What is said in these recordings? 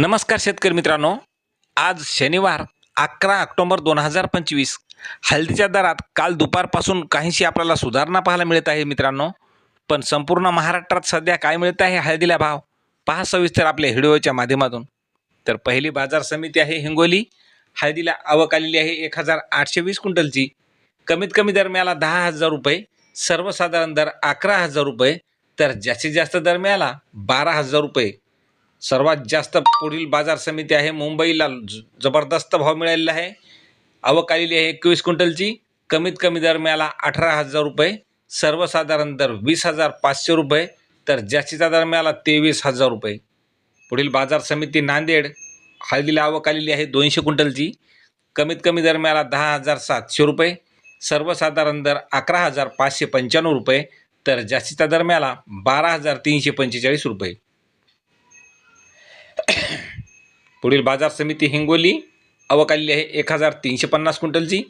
नमस्कार शेतकरी मित्रांनो. आज शनिवार अकरा ऑक्टोबर दोन हजार पंचवीस. हळदीच्या दरात काल दुपारपासून काहीशी आपल्याला सुधारणा पाहायला मिळत आहे मित्रांनो. पण संपूर्ण महाराष्ट्रात सध्या काय मिळत आहे हळदीला भाव? पहा सविस्तर आपल्या व्हिडिओच्या माध्यमातून. तर पहिली बाजार समिती आहे हिंगोली. हळदीला आवक आलेली आहे एक हजार आठशे वीस क्विंटलची. कमीत कमी दरम्याला दहा हजार रुपये. सर्वसाधारण दर अकरा हजार रुपये. तर जास्तीत जास्त दरम्याला बारा हजार रुपये. सर्वात जास्त पुढील बाजार समिती आहे. मुंबईला ज- जबरदस्त भाव मिळालेला आहे. आवक आलेली आहे एकवीस क्विंटलची. कमीत कमी दरम्याला अठरा हजार रुपये. सर्वसाधारण दर वीस हजार पाचशे रुपये. तर जास्तीचा दरम्याला तेवीस हजार रुपये. पुढील बाजार समिती नांदेड. हळदीला आवक आलेली आहे दोनशे क्विंटलची. कमीत कमी दरम्याला दहा हजार सातशे रुपये. सर्वसाधारण दर अकरा हजार पाचशे पंच्याण्णव रुपये. तर जास्तीचा दरम्याला बारा हजार तीनशे पंचेचाळीस रुपये. पुढील बाजार समिती हिंगोली. अवकाली आहे एक हजार तीनशे पन्नास क्विंटलची.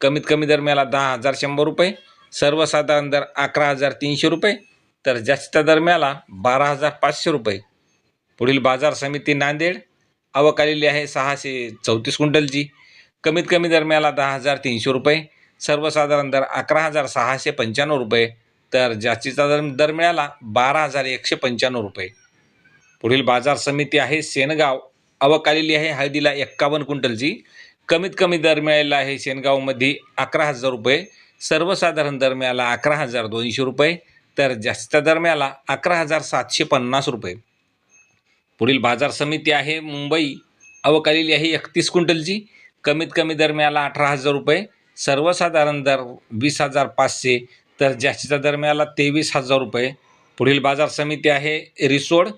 कमीत कमी दरम्याला दहा हजार शंभर रुपये. सर्वसाधारण दर अकरा हजार तीनशे रुपये. तर जास्तीचा दरम्याला बारा हजार पाचशे रुपये. पुढील बाजार समिती नांदेड. अवकालेली आहे सहाशे चौतीस क्विंटलची. कमीत कमी दरम्याला दहा हजार तीनशे रुपये. सर्वसाधारण दर अकरा हजार सहाशे पंच्याण्णव रुपये. तर जास्तीचा दर दर मिळाला बारा हजार एकशे पंच्याण्णव रुपये. पुढील बाजार समिती आहे सेनगाव. आवक आलेली आहे. हळदीला एक्कावन्न क्विंटलची कमीत कमी दर मिळालेला आहे शेणगावमध्ये अकरा हजार रुपये. सर्वसाधारण दर मिळाला अकरा हजार दोनशे रुपये. तर जास्त दर मिळाला अकरा हजार सातशे पन्नास रुपये. पुढील बाजार समिती आहे. मुंबई आवक आलेली आहे एकतीस क्विंटलची कमीत कमी दर मिळाला अठरा हजार रुपये. सर्वसाधारण दर वीस हजार पाचशे. तर जास्तीचा दर मिळाला तेवीस हजार रुपये. पुढील बाजार समिती आहे रिसोड.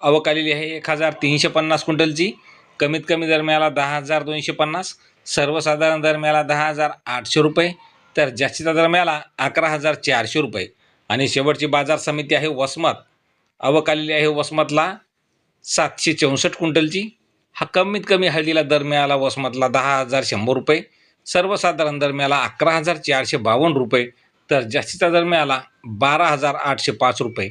आवक आलेली आहे एक हजार तीनशे पन्नास क्विंटलची. कमीत कमी दरम्याला दहा हजार दोनशे पन्नास. सर्वसाधारण दरम्याला दहा हजार आठशे रुपये. तर जास्तीचा दरम्याला अकरा हजार चारशे रुपये. आणि शेवटची बाजार समिती आहे वसमत. आवक आलेली आहे वसमतला सातशे चौसष्ट क्विंटलची. हा कमीत कमी हळदीला दर मिळाला वसमतला दहा हजार शंभर रुपये. सर्वसाधारण दर मिळाला अकरा हजार चारशे बावन्न रुपये. तर जास्तीचा दर मिळाला बारा हजार आठशे पाच रुपये.